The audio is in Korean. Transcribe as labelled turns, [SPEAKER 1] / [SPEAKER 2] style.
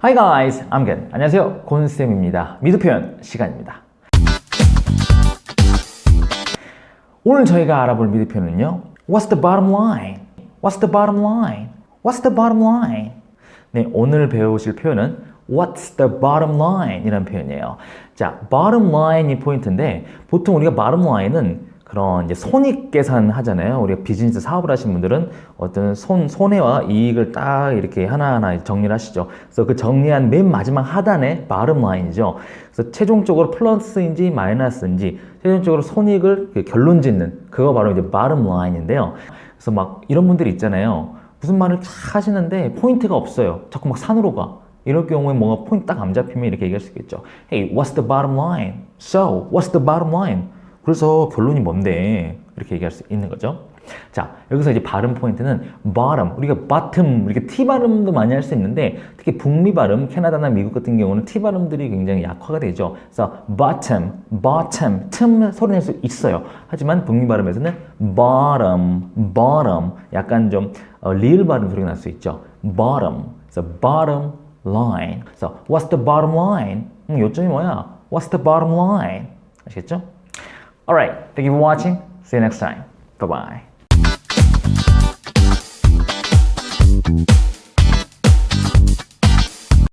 [SPEAKER 1] Hi guys, I'm Ken. 안녕하세요, 곤쌤입니다. 미드 표현 시간입니다. 오늘 저희가 알아볼 미드 표현은요. What's the bottom line? What's the bottom line? What's the bottom line? 네, 오늘 배우실 표현은 What's the bottom line? 이라는 표현이에요. 자, bottom line이 포인트인데 보통 우리가 bottom line은 그런 이제 손익 계산 하잖아요. 우리가 비즈니스 사업을 하신 분들은 어떤 손, 손해와 이익을 딱 이렇게 하나하나 정리를 하시죠. 그래서 그 정리한 맨 마지막 하단에 bottom line이죠. 그래서 최종적으로 플러스인지 마이너스인지 최종적으로 손익을 그 결론 짓는 그거 바로 이제 bottom line인데요. 그래서 막 이런 분들이 있잖아요. 무슨 말을 다 하시는데 포인트가 없어요. 자꾸 막 산으로 가. 이럴 경우에 뭔가 포인트 딱 안 잡히면 이렇게 얘기할 수 있겠죠. Hey, what's the bottom line? So, what's the bottom line? 그래서 결론이 뭔데? 이렇게 얘기할 수 있는 거죠. 자, 여기서 이제 발음 포인트는 bottom, 우리가 bottom, 이렇게 T 발음도 많이 할 수 있는데 특히 북미 발음, 캐나다나 미국 같은 경우는 T 발음들이 굉장히 약화가 되죠. 그래서 bottom, bottom, 틈 소리 낼 수 있어요. 하지만 북미 발음에서는 bottom, bottom, 약간 좀 어, 리을 발음 소리가 날 수 있죠. bottom, 그래서 bottom line. 그래서 what's the bottom line? 음, 요점이 뭐야? What's the bottom line? 아시겠죠? Alright, thank you for watching. See you next time. Bye bye.